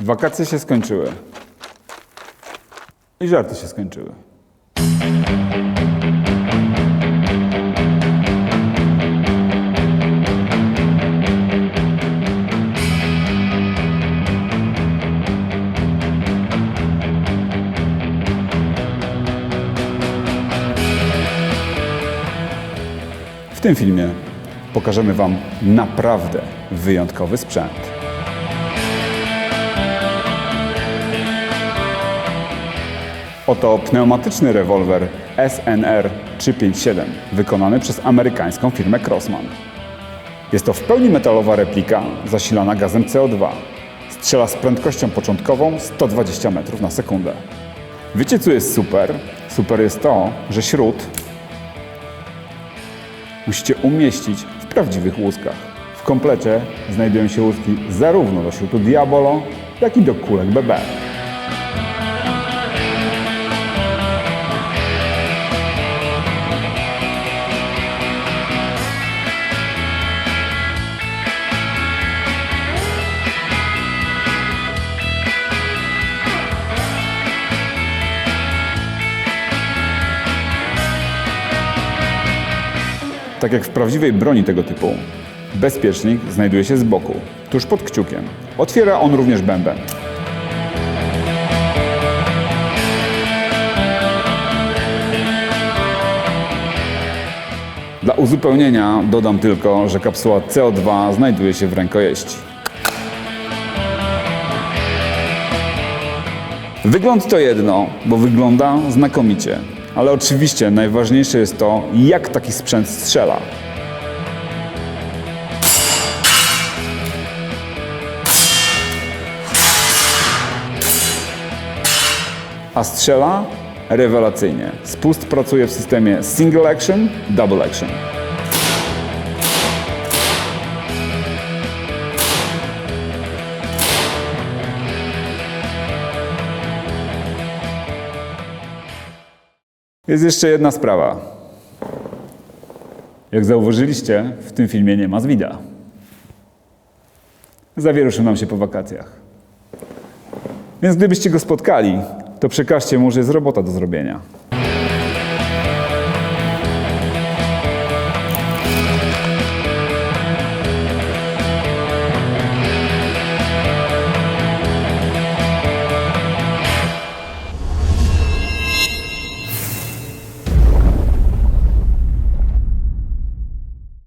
Wakacje się skończyły. I żarty się skończyły. W tym filmie pokażemy Wam naprawdę wyjątkowy sprzęt. Oto pneumatyczny rewolwer SNR 357, wykonany przez amerykańską firmę Crossman. Jest to w pełni metalowa replika zasilana gazem CO2. Strzela z prędkością początkową 120 metrów na sekundę. Wiecie co jest super? Super jest to, że śród musicie umieścić w prawdziwych łuskach. W komplecie znajdują się łuski zarówno do śrutu Diabolo, jak i do kulek BB. Tak jak w prawdziwej broni tego typu, bezpiecznik znajduje się z boku, tuż pod kciukiem. Otwiera on również bęben. Dla uzupełnienia dodam tylko, że kapsuła CO2 znajduje się w rękojeści. Wygląd to jedno, bo wygląda znakomicie. Ale oczywiście najważniejsze jest to, jak taki sprzęt strzela. A strzela rewelacyjnie. Spust pracuje w systemie single action, double action. Jest jeszcze jedna sprawa. Jak zauważyliście, w tym filmie nie ma Zwida. Zawieruszył nam się po wakacjach. Więc gdybyście go spotkali, to przekażcie mu, że jest robota do zrobienia.